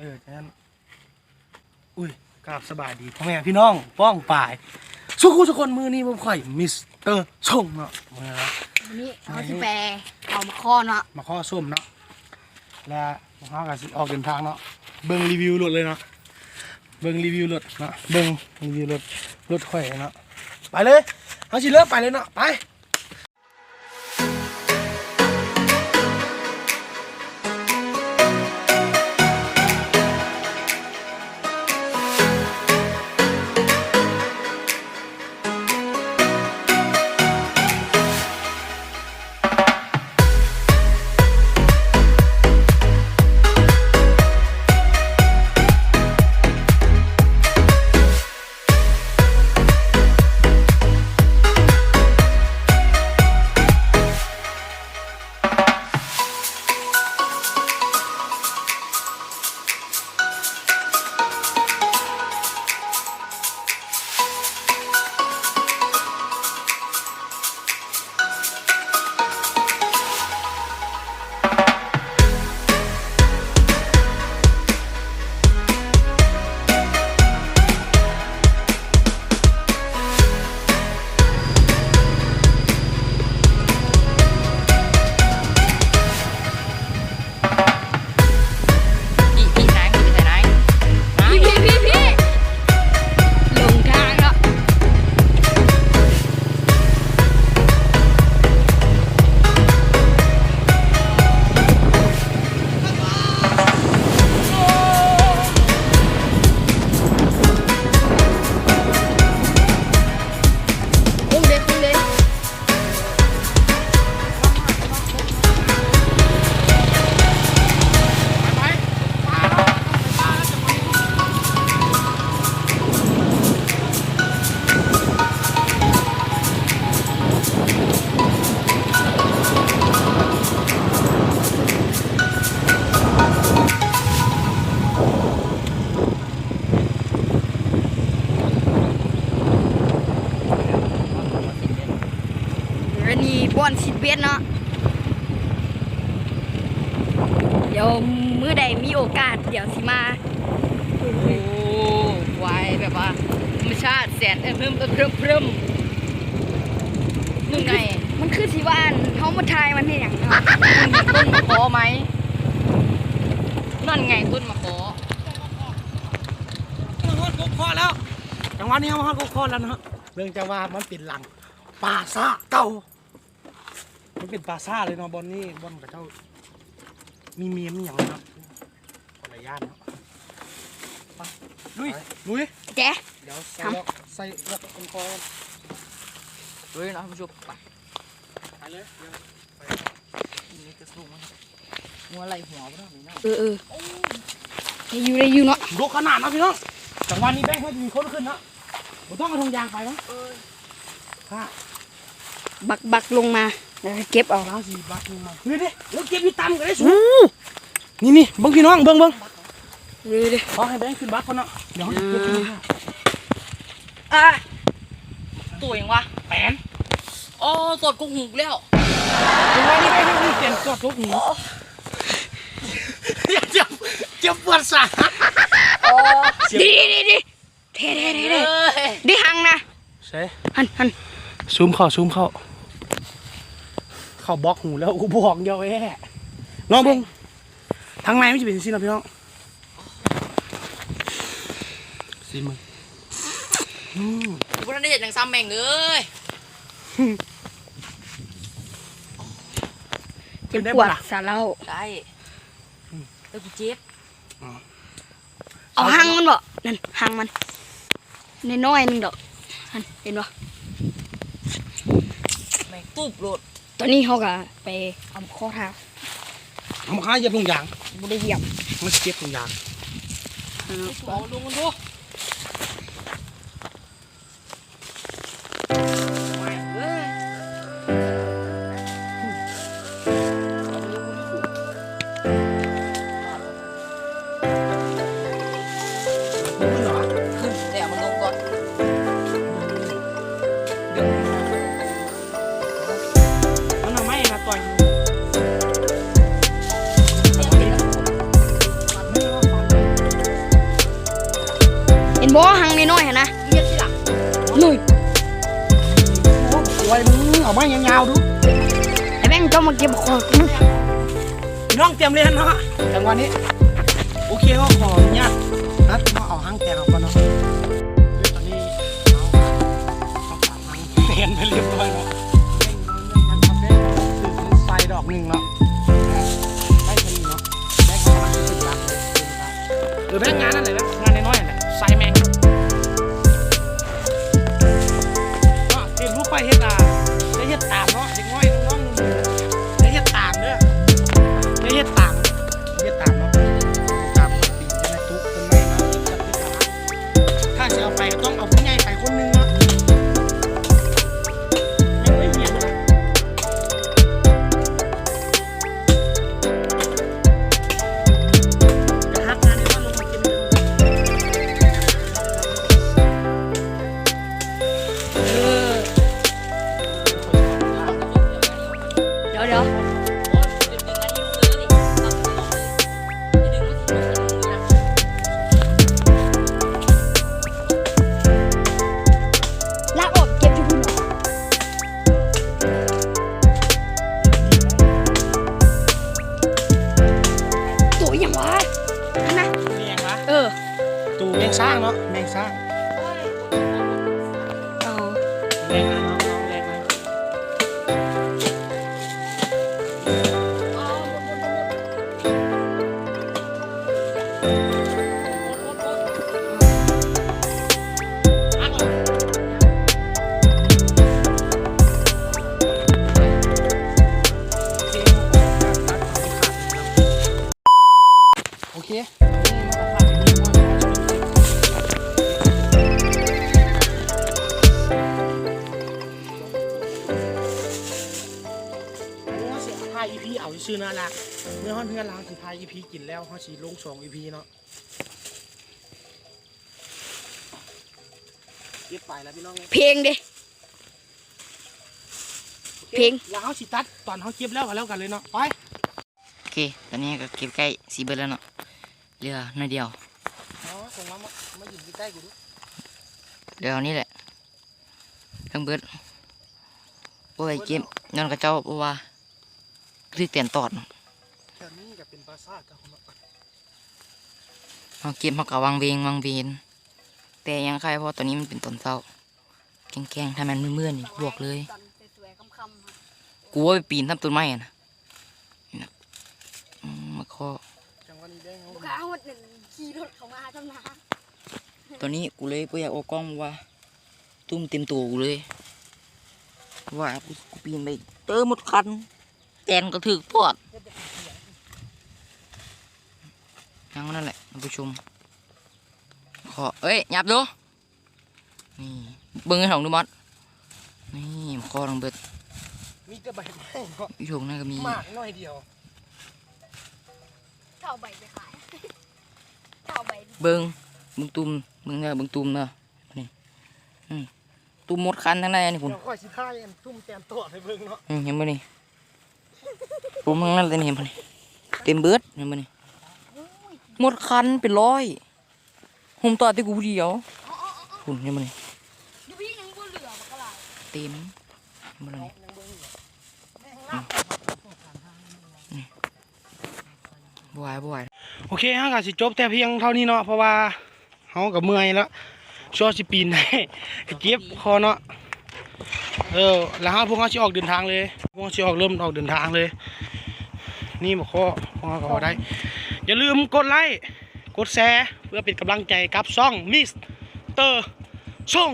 เออฉะนั้น อุ้ยกราบสบายดีพ่อแม่พี่น้องป้องป่าย สุขุสุคนมือนี้ผมข่อยมิสเตอร์ชงเนาะมาแล้ววันนี้เขาสิแปลเอามาข้อเนาะมาข้อส้มเนาะและมาข้อกับสิออกเดินทางเนาะเบิ่งรีวิวรถเลยเนาะเบิ่งรีวิวรถเนาะเบิ่งรีวิวรถรถข่อยเนาะไปเลยเอาสิเริ่มไปเลยเนาะไป บ้อนสิบเบ็ดเนาะเดี๋ยวมื้อใดมีโอกาส เดี๋ยวสิมาโอ้ไวแบบว่าธรรมชาติแสนเอิ่มเพิ่มเพิ่มเพิ่มนู่นไงมันคือสิว่าอันเฮามาทายมันเฮ็ดหยังเนาะต้นมะขอไหมนั่นไงต้นมะขอมาฮอดกกคอแล้ว จังหวะนี้มาฮอดกกคอแล้วนะฮะเรื่องจะว่ามันเป็นหลังป่าซ่าเก่า มันเป็นป่าซ่าเลยเนาะบอนนี่บอนกับเจ้า มีเมียมอหย่างเนาะคนละย่านเนาะไปลุยลุยแจ๊ะ เดี๋ยวใส่ครับล็อกใส่ล็อกคนคอกันเฮ้ยนะผู้ชมไปไปเลยเดี๋ยวนี่จะสูงมันหัวไหลหัวบ่ได้นี่นะเออเออได้อยู่ได้อยู่เนาะดูขนาดนะพี่น้องจังหวะนี้แบงค์ให้มีคนขึ้นเนาะผมต้องเอาธงยางไปเนาะค่ะบักบักลงมา เดี๋ยวเก็บเอาล้างสีบักลงมานี่ดิแล้วเก็บอยู่ต่ำกันได้สูงนี่นี่เบิ้งพี่น้องเบิ้งเบิ้งเดี๋ยวเดี๋ยวขอให้แบงค์ขึ้นบักคนเนาะเดี๋ยวเก็บขึ้นมาอะตัวยังวะแปนอ๋อสดกุ้งหูแล้วจังหวะนี้แบงค์ให้มีเปลี่ยนกดทุกหูอย่าเจ็บเจ็บปวดสาอ๋อดีดีดีดีเท่เท่เท่เฮ้เท่ยดีหังนะใช่หันหันซูมเข้าซูมเข้า เข้าบล็อกหูแล้วกูบอกเดียวแอ่ลองเบิ้งทางในไม่จะเป็นสินะพี่น้องสิมึงอืมกูไม่ได้เห็นหนังซ้ำแม่งเลยเจ็บปวดสาเล่าได้แล้วกูเจ็บเอาหังมันบ่นั่นหังมันน้อยๆนึงดอกหันเห็นบ่แม่งตูบโหลด ตอนนี้เขาก็ไปเอาข้อเท้าทำข้าเหยียบตรงยางบ่ได้เหยียบมันเจ็บตรงยางเอาลงมันดู บ่หังน้อยๆหั่นนะเงียบสิล่ะนุ่ยโอ้ไว้มึงเอาไม้ยาวๆดูไอ้แม่งเจ้ามาเก็บขอดพี่น้องเตรียมเรียนเนาะจังหวะนี้ โอเคก็ขออนุญาต เดี๋ยวเดี๋ยวลากออกเก็บที่พุ่นเหรอตัวอย่างวะนั่นนะแมงวะเออ ตูแมงสร้างเนาะแมงสร้าง โอ ชื่อน่ารักเมื่อฮอนเพื่อนล้างสิพาย EP กินแล้วฮอสีลงสอง EP เนาะเก็บไปแล้วพี่น้องเพลงดิเพลงแล้วเขาสิตัดตอนเขาเก็บแล้วก็แล้วกันเลยเนาะไปโอเคตอนนี้ก็เก็บใกล้สีเบิร์แล้วเนาะเหลือหน่อยเดียวเอาส่งมามามาอยู่ใกล้ๆกูดูเดี๋ยวนี้แหละทั้งเบิดโอ้ยเก็บย้อนกระเจ้าเพราะว่า คือเตียนตอดแถวนี้ก็เป็นปราสาทกับคนเนาะเขาเก็บเขากะวางเวงวางเวนแต่ยังใครเพราะตอนนี้มันเป็นตอนเศร้าแกล้งๆถ้ามันมืดๆนี่บวกเลยสวยๆคำกูว่าไปปีนทับต้นไม้อะนะนี่นะอืมมาข้อจังหวะนี้ได้เงาๆข้าวหนึ่งขี่รถเข้ามาทำนาตอนนี้กูเลยกูอยากเออกกล้องว่าตุ้มเต็มตัวกูเลยว่ากูกูปีนไปเจอหมดคัน แกนก็ถึกปวดยังนั่นแหละท่านผู้ชมขอเอ้ยหยับดูนี่เบิ้งให้ของดูมอดนี่มาข้อลองเบิดมีแต่ใบไม้เนาะอยู่ถงนั่นก็มีมากน้อยเดียวเท่าใบไปขายเท่าใบเบิ้งเบิ้งตุ่มเบิ้งเนี่ยเบิ้งตุ่มเนาะนี่อืมตุ่มหมดคันทั้งนั้นนี่คุณเดี๋ยวค่อยสิท่ายอันทุ่มแตนตัวให้เบิ่งเนาะอืมเห็นบ่นี่ ผมทั้งนั้นเลยเห็นบ่นี่เต็มเบิดเห็นบ่นี่หมดคันเป็นร้อยผมต่อที่กูเดียวคุณเห็นบ่นี่ยเต็มเห็นบ่นี่บวายบวายโอเคฮะก็สิจบแต่เพียงเท่านี้เนาะเพราะว่าเฮากับเมื่อยแล้วช่วงสิปีนได้เก็บคอเนาะ เออแล้วฮะพวกเขาสิออกเดินทางเลย พวกเขาสิออกเริ่มออกเดินทางเลย นี่บอกข้อพวกเขาก็เอาได้ อย่าลืมกดไลค์ กดแชร์ เพื่อเป็นกำลังใจกับซ่องมิสเตอร์ซ่ง